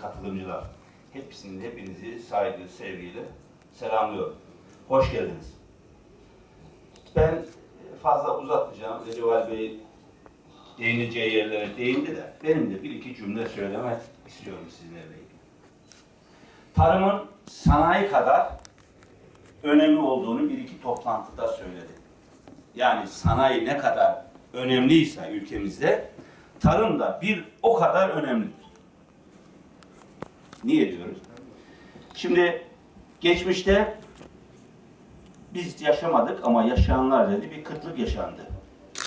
katılımcılar. Hepsini, hepinizi saygı, sevgiyle selamlıyorum. Hoş geldiniz. Ben fazla uzatmayacağım. Recep Bey değineceği yerlere değindi de benim de bir iki cümle söylemek istiyorum sizlerle ilgili. Tarımın sanayi kadar önemli olduğunu bir iki toplantıda söyledi. Yani sanayi ne kadar önemliyse ülkemizde tarım da bir o kadar önemlidir. Niye diyoruz? Şimdi geçmişte biz yaşamadık ama yaşayanlar dedi bir kıtlık yaşandı.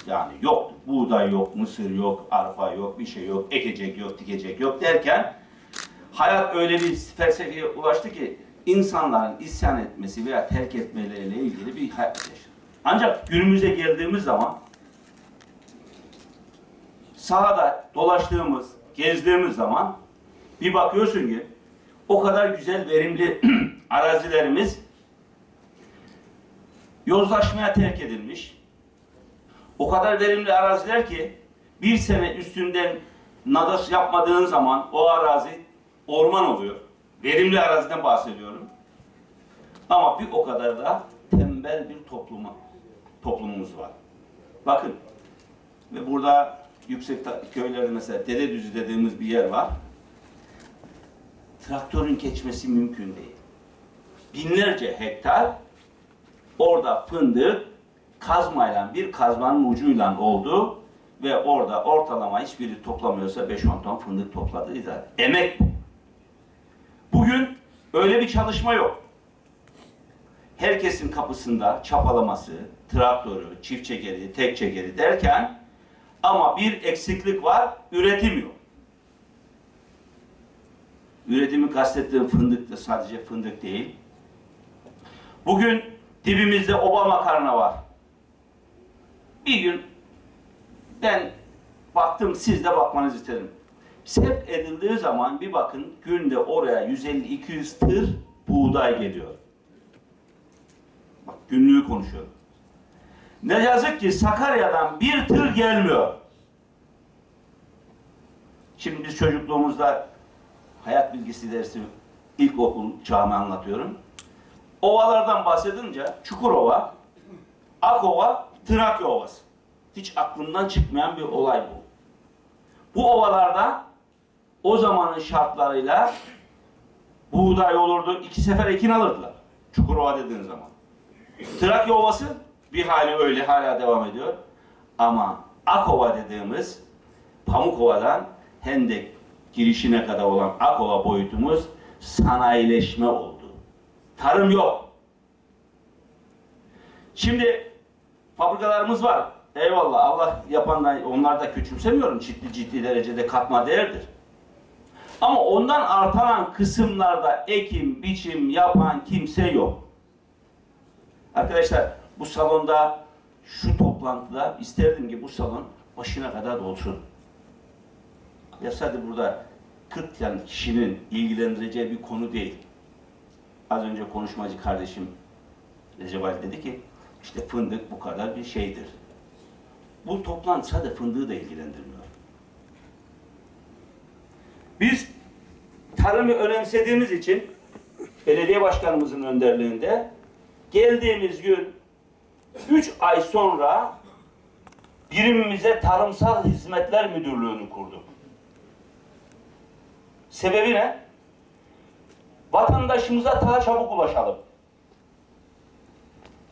Yani yok, buğday yok, mısır yok, arpa yok, bir şey yok, ekecek yok, dikecek yok derken hayat öyle bir felsefeye ulaştı ki insanların isyan etmesi veya terk etmeleriyle ilgili bir hayat yaşandı. Ancak günümüze geldiğimiz zaman sahada dolaştığımız, gezdiğimiz zaman bir bakıyorsun ki o kadar güzel verimli arazilerimiz yozlaşmaya terk edilmiş. O kadar verimli araziler ki bir sene üstünden nadas yapmadığın zaman o arazi orman oluyor. Verimli araziden bahsediyorum. Ama bir o kadar da tembel bir topluma, toplumumuz var. Bakın ve burada yüksek köylerde mesela Deredüzü dediğimiz bir yer var. Traktörün geçmesi mümkün değil. Binlerce hektar orada fındık kazmayla bir kazmanın ucuyla oldu ve orada ortalama hiçbiri toplamıyorsa 5-10 ton fındık topladı. Emek bu. Bugün öyle bir çalışma yok. Herkesin kapısında çapalaması, traktörü, çift çekeri, tek çekeri derken ama bir eksiklik var, üretim yok. Üretimi kastettiğim fındık da sadece fındık değil. Bugün dibimizde oba makarna var. Bir gün ben baktım siz de bakmanızı isterim. Sevk edildiği zaman bir bakın günde oraya 150-200 tır buğday geliyor. Bak günlüğü konuşuyorum. Ne yazık ki Sakarya'dan bir tır gelmiyor. Şimdi biz çocukluğumuzda hayat bilgisi dersi ilkokul çağımı anlatıyorum. Ovalardan bahsedince Çukurova, Akova, Trakya Ovası. Hiç aklımdan çıkmayan bir olay bu. Bu ovalarda o zamanın şartlarıyla buğday olurdu, iki sefer ekin alırdılar. Çukurova dediğin zaman. Trakya Ovası bir hali öyle hala devam ediyor. Ama Akova dediğimiz Pamukova'dan Hendek girişine kadar olan Akova boyutumuz sanayileşme oldu. Tarım yok. Şimdi fabrikalarımız var. Eyvallah Allah yapanlar onlar da küçümsemiyorum. Ciddi ciddi derecede katma değerdir. Ama ondan artan kısımlarda ekim, biçim yapan kimse yok. Arkadaşlar bu salonda şu toplantıda isterdim ki bu salon başına kadar dolsun. Sadece burada 40 yani kişinin ilgilendireceği bir konu değil. Az önce konuşmacı kardeşim Recep Ali dedi ki işte fındık bu kadar bir şeydir. Bu toplantı sadece fındığı da ilgilendirmiyor. Biz tarımı önemsediğimiz için belediye başkanımızın önderliğinde geldiğimiz gün 3 ay sonra birimimize Tarımsal Hizmetler Müdürlüğü'nü kurduk. Sebebi ne? Vatandaşımıza daha çabuk ulaşalım.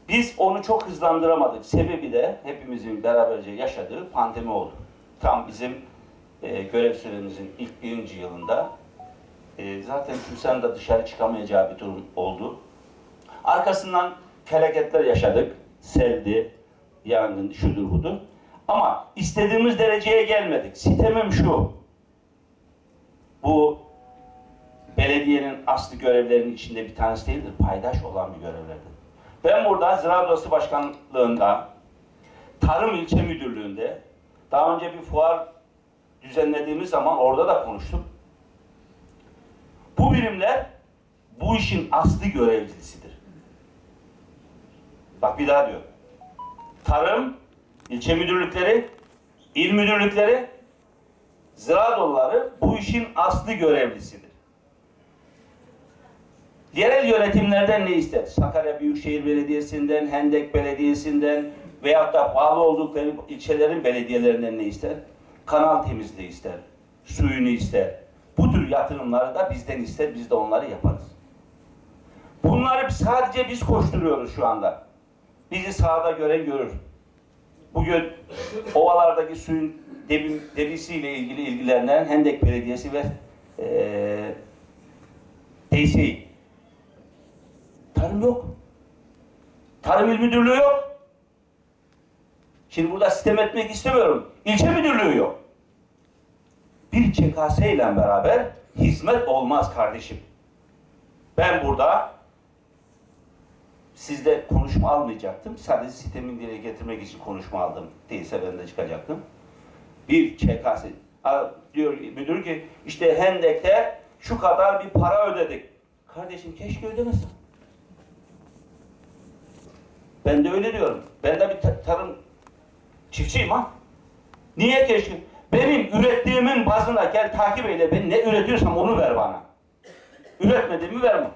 Biz onu çok hızlandıramadık. Sebebi de hepimizin beraberce yaşadığı pandemi oldu. Tam bizim e, görev süremizin ilk birinci yılında e, zaten kimsenin de dışarı çıkamayacağı bir durum oldu. Arkasından felaketler yaşadık. Seldi, yangın, şudur budur. Ama istediğimiz dereceye gelmedik. Sitemim şu. Bu belediyenin aslı görevlerinin içinde bir tanesi değildir. Paydaş olan bir görevlerdir. Ben burada Ziraat Odası Başkanlığında, Tarım İlçe Müdürlüğü'nde daha önce bir fuar düzenlediğimiz zaman orada da konuştuk. Bu birimler bu işin aslı görevlisidir. Bak bir daha diyor. Tarım, ilçe müdürlükleri, il müdürlükleri, ziraat odaları bu işin aslı görevlisidir. Yerel yönetimlerden ne ister? Sakarya Büyükşehir Belediyesi'nden, Hendek Belediyesi'nden veyahut da bağlı oldukları ilçelerin belediyelerinden ne ister? Kanal temizliği ister, suyunu ister. Bu tür yatırımları da bizden ister, biz de onları yaparız. Bunları sadece biz koşturuyoruz şu anda. Bizi sahada gören görür. Bugün ovalardaki suyun debi, debisiyle ilgili ilgilenen Hendek Belediyesi ve eee DSİ. Tarım yok. Tarım İl Müdürlüğü yok. Şimdi burada sistem etmek istemiyorum. İlçe müdürlüğü yok. Bir ÇKS ile beraber hizmet olmaz kardeşim. Ben burada sizde konuşma almayacaktım. Sadece sistemin dile getirmek için konuşma aldım. Değilse ben de çıkacaktım. Bir ÇKS. A- Diyor müdür ki işte Hendek'te şu kadar bir para ödedik. Kardeşim keşke ödemesin. Ben de öyle diyorum. Ben de bir ta- tarım çiftçiyim ha. Niye keşke? Benim ürettiğimin bazında gel takip eyle. Ben ne üretiyorsam onu ver bana. Üretmediğimi verme.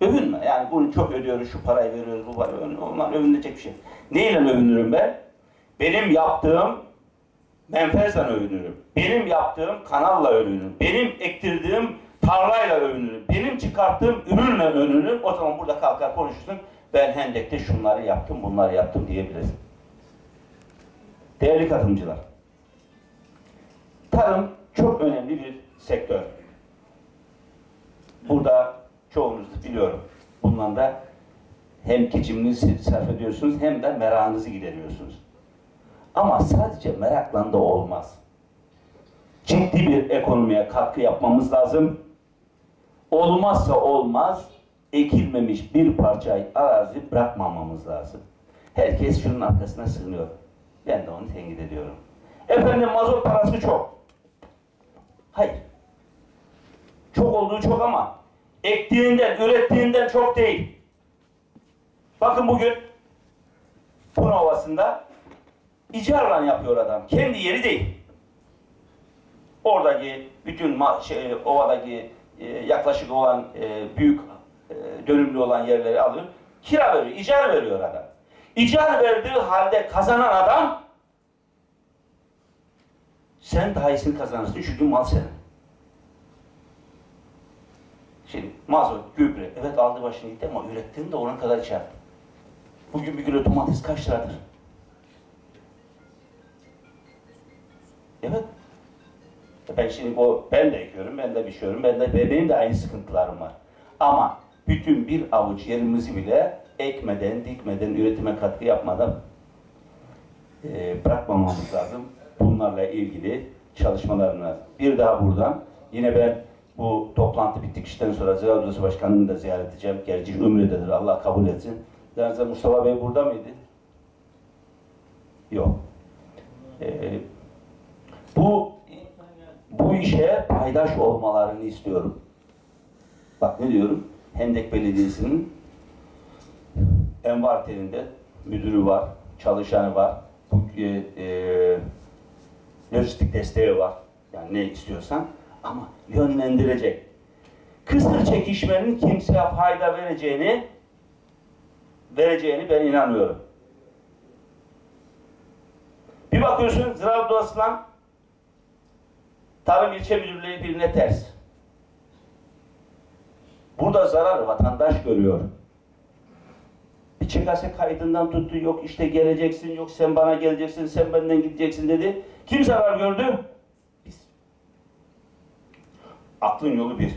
Övünme. Yani bunu çok ödüyoruz, şu parayı veriyoruz, bu parayı Ondan övünecek bir şey. Neyle övünürüm ben? Benim yaptığım menfezle övünürüm. Benim yaptığım kanalla övünürüm. Benim ektirdiğim tarlayla övünürüm. Benim çıkarttığım ürünle övünürüm. O zaman burada kalkar konuşursun. Ben Hendek'te şunları yaptım, bunları yaptım diyebilirsin. Değerli katılımcılar. Tarım çok önemli bir sektör. Burada çoğunuz biliyorum. Bundan da hem geçiminizi sarf ediyorsunuz hem de merakınızı gideriyorsunuz. Ama sadece merakla da olmaz. Ciddi bir ekonomiye katkı yapmamız lazım. Olmazsa olmaz ekilmemiş bir parça arazi bırakmamamız lazım. Herkes şunun arkasına sığınıyor. Ben de onu tenkit ediyorum. Efendim mazot parası çok. Hayır. Çok olduğu çok ama ektiğinden, ürettiğinden çok değil. Bakın bugün Puna Ovası'nda icarla yapıyor adam. Kendi yeri değil. Oradaki bütün şey, ovadaki e, yaklaşık olan e, büyük e, dönümlü olan yerleri alıyor. Kira veriyor, icar veriyor adam. İcar verdiği halde kazanan adam sen daha iyisini kazanırsın çünkü mal senin. Şimdi mazot, gübre, evet aldı başını gitti ama ürettiğin de ona kadar içer. Bugün bir kilo domates kaç liradır? Ben şimdi o ben de ekiyorum, ben de biçiyorum, ben de benim de aynı sıkıntılarım var. Ama bütün bir avuç yerimizi bile ekmeden, dikmeden, üretime katkı yapmadan e, bırakmamamız lazım. Bunlarla ilgili çalışmalarına bir daha buradan yine ben bu toplantı bittikten sonra Ziraat Odası Başkanı'nı da ziyaret edeceğim. Gerçi Ümre'dedir. Allah kabul etsin. Yalnız Mustafa Bey burada mıydı? Yok. Ee, bu bu işe paydaş olmalarını istiyorum. Bak ne diyorum? Hendek Belediyesi'nin envanterinde müdürü var, çalışanı var, bu, e, e, lojistik desteği var. Yani ne istiyorsan ama yönlendirecek. Kısır çekişmenin kimseye fayda vereceğini vereceğini ben inanıyorum. Bir bakıyorsun Ziraat Odası'ndan Tarım İlçe Müdürlüğü birine ters. Burada zararı vatandaş görüyor. Bir ÇKS kaydından tuttu, yok işte geleceksin, yok sen bana geleceksin, sen benden gideceksin dedi. Kim zarar gördü? Biz. Aklın yolu bir.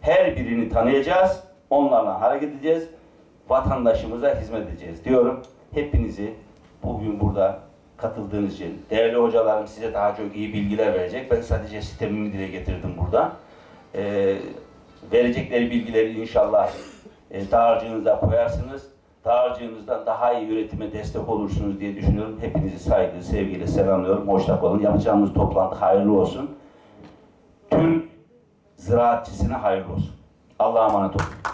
Her birini tanıyacağız, onlarla hareket edeceğiz, vatandaşımıza hizmet edeceğiz diyorum. Hepinizi bugün burada katıldığınız için, değerli hocalarım size daha çok iyi bilgiler verecek. Ben sadece sistemimi dile getirdim burada. Ee, verecekleri bilgileri inşallah e, dağarcığınıza koyarsınız. Dağarcığınızdan daha iyi üretime destek olursunuz diye düşünüyorum. Hepinizi saygı, sevgiyle selamlıyorum. Hoşça kalın. Yapacağımız toplantı hayırlı olsun. Tüm ziraatçısına hayırlı olsun. Allah'a emanet olun.